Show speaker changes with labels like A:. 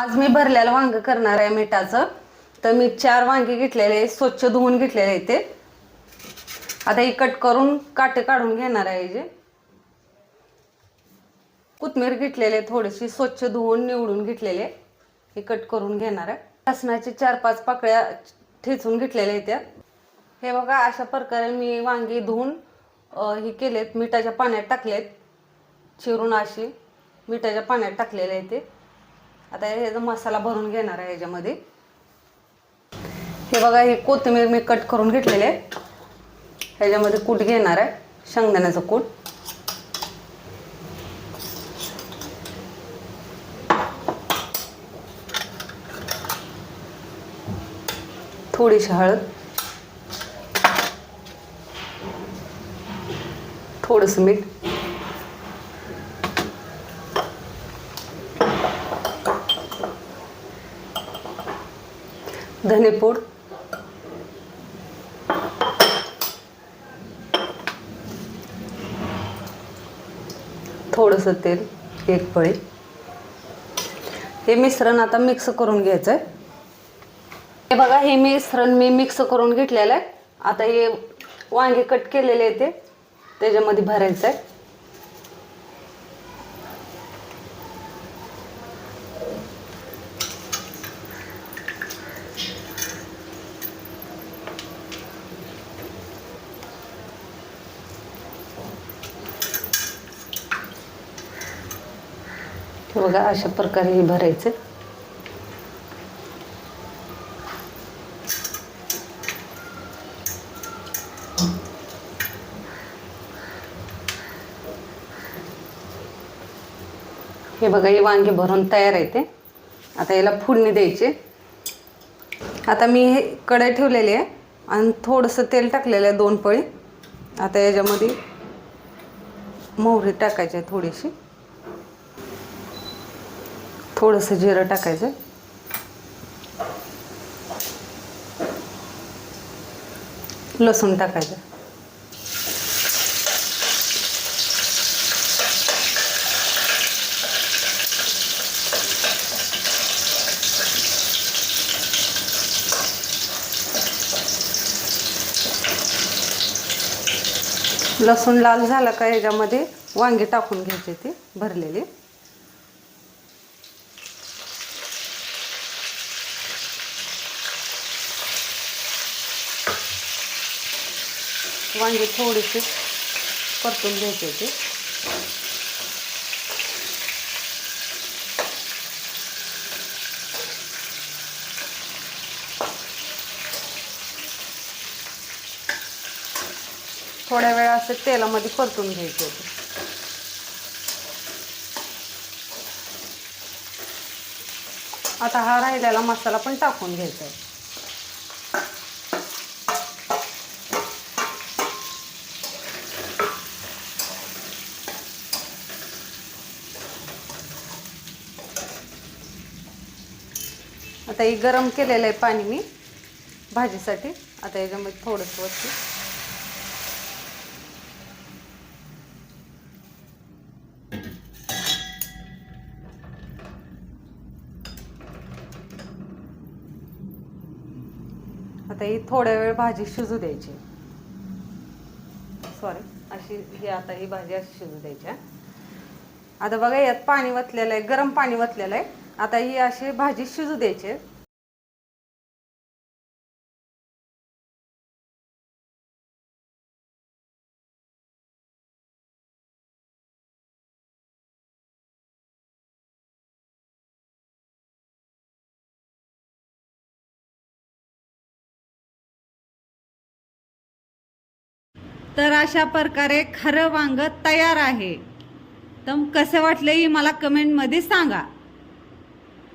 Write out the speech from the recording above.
A: आज मी भरलेलं वांग करणार आहे मिठाचं. तर मी चार वांगे घेतलेले स्वच्छ धुवून घेतलेले ते. आता ही कट करून काटे काढून घेणार आहे जे. कोथमीर घेतलेले थोडीशी स्वच्छ धुवून निवडून घेतलेले हे कट करून घेणार आहे. लसणाचे चार पाच पाकळ्या ठेचून घेतलेल्या आहेत त्या. हे बघा अशा प्रकारे मी वांगी धुवून हे केलेत मिठाच्या पाण्यात टाकलेत. चिरून अशी मिठाच्या पाण्यात टाकलेले आहे ते. आता हे मसाला भरून घेणार आहे ह्याच्यामध्ये हे बघा हे कोथिंबीर मी कट करून घेतलेले आहे. ह्याच्यामध्ये कूट घेणार आहे शेंगदाण्याचं कूट. थोडीशी हळद. थोडंसं मीठ. धनेपूड थोडंसं तेल एक पळी. हे मिश्रण आता मिक्स करून घ्यायचं आहे हे बघा हे मिश्रण मी मिक्स करून घेतलेलं आहे. आता हे वांगे कट केलेले आहे ते. त्याच्यामध्ये भरायचं आहे हे बघा अशा प्रकारे हे भरायचं. हे बघा हे वांगे भरून तयार आहे ते. आता याला फोडणी द्यायचे. आता मी हे कढई ठेवलेली आहे आणि थोडंसं तेल टाकलेलं आहे दोन पळी. आता याच्यामध्ये मोहरी टाकायची आहे थोडीशी. थोडंसं जिरं टाकायचं. लसूण टाकायचं. लसूण लाल झाला का याच्यामध्ये वांगे टाकून घ्यायचे ते भरलेले. वांगे थोडेसे परतून घ्यायचे होती. थोड्या वेळा असं तेलामध्ये परतून घ्यायचे होते. आता हा राहिलेला मसाला पण टाकून घ्यायचा आहे. आता हे गरम केलेलं आहे पाणी मी भाजीसाठी. आता याच्यामध्ये थोडंसं वरती. आता ही थोड्या वेळ भाजी शिजू द्यायची. सॉरी अशी ही आता ही भाजी अशी शिजू द्यायची. आता बघा यात पाणी वतलेलं आहे गरम पाणी वतलेलं आहे. आता ही अशी भाजी शिजू द्यायची. तर अशा प्रकारे खरं वांग तयार आहे. तर कसं वाटलंही मला कमेंटमध्ये सांगा.